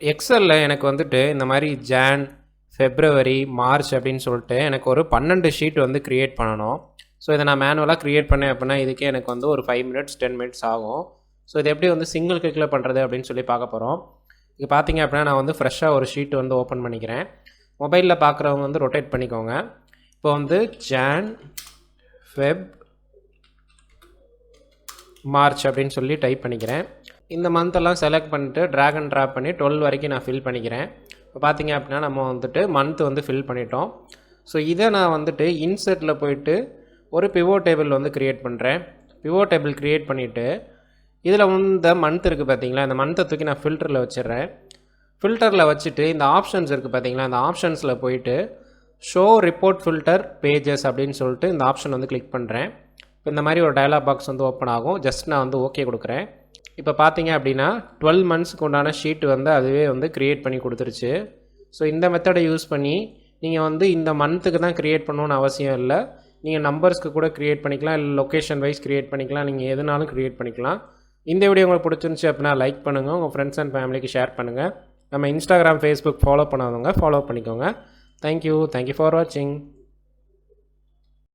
எக்ஸலில் எனக்கு வந்துட்டு இந்த மாதிரி ஜான் ஃபெப்ரவரி மார்ச் அப்படின்னு சொல்லிட்டு எனக்கு ஒரு பன்னெண்டு ஷீட் வந்து க்ரியேட் பண்ணணும். ஸோ இதை நான் மேனுவலாக க்ரியேட் பண்ணேன் அப்படின்னா இதுக்கே எனக்கு வந்து ஒரு ஃபைவ் மினிட்ஸ் டென் மினிட்ஸ் ஆகும். ஸோ இது எப்படி வந்து சிங்கிள் கிளிக்கில் பண்ணுறது அப்படின்னு சொல்லி பார்க்க போகிறோம் இது பார்த்தீங்க அப்படின்னா நான் வந்து ஃப்ரெஷ்ஷாக ஒரு ஷீட் வந்து ஓப்பன் பண்ணிக்கிறேன். மொபைலில் பார்க்குறவங்க வந்து ரொட்டேட் பண்ணிக்கோங்க. இப்போ வந்து ஜான் ஃபெப் மார்ச் அப்படின்னு சொல்லி டைப் பண்ணிக்கிறேன். இந்த மந்த்தெல்லாம் செலக்ட் பண்ணிட்டு ட்ராக் அண்ட் ட்ராப் பண்ணி டுவெல் வரைக்கும் நான் ஃபில் பண்ணிக்கிறேன். இப்போ பார்த்தீங்க அப்படின்னா நம்ம வந்துட்டு மந்த் வந்து ஃபில் பண்ணிட்டோம். ஸோ இதை நான் வந்துட்டு இன்செட்டில் போயிட்டு ஒரு பிவோ டேபிள் வந்து க்ரியேட் பண்ணுறேன் பிவோ டேபிள் க்ரியேட் பண்ணிவிட்டு இதில் இந்த மந்த் இருக்குது பார்த்தீங்களா இந்த மந்த்தை தூக்கி நான் ஃபில்டரில் வச்சிடுறேன். ஃபில்டரில் வச்சுட்டு இந்த ஆப்ஷன்ஸ் இருக்குது பார்த்தீங்களா இந்த ஆப்ஷன்ஸில் போயிட்டு ஷோ ரிப்போர்ட் ஃபில்டர் பேஜஸ் அப்படின்னு சொல்லிட்டு இந்த ஆப்ஷன் வந்து கிளிக் பண்ணுறேன் இப்போ இந்த மாதிரி ஒரு டயலாக் பாக்ஸ் வந்து ஓப்பன் ஆகும். ஜஸ்ட் நான் வந்து ஓகே கொடுக்குறேன். இப்போ பார்த்தீங்க அப்படின்னா டுவெல் மந்த்ஸ்க்கு உண்டான ஷீட் வந்து அதுவே வந்து க்ரியேட் பண்ணி கொடுத்துருச்சு. ஸோ இந்த மெத்தடை யூஸ் பண்ணி நீங்கள் வந்து இந்த மந்த்துக்கு தான் க்ரியேட் பண்ணணும்னு அவசியம் இல்லை. நீங்கள் நம்பர்ஸ்க்கு கூட க்ரியேட் பண்ணிக்கலாம். இல்லை லொக்கேஷன் வைஸ் க்ரியேட் பண்ணிக்கலாம். நீங்கள் எதுனாலும் க்ரியேட் பண்ணிக்கலாம். இந்த வீடியோ உங்களுக்கு பிடிச்சிருந்துச்சி அப்படின்னா லைக் பண்ணுங்கள் உங்கள் ஃப்ரெண்ட்ஸ் அண்ட் ஃபேமிலிக்கு ஷேர் பண்ணுங்கள் நம்ம இன்ஸ்டாகிராம் ஃபேஸ்புக் ஃபாலோ பண்ணாதவங்க ஃபாலோ பண்ணிக்கோங்க. Thank you thank you for வாட்சிங்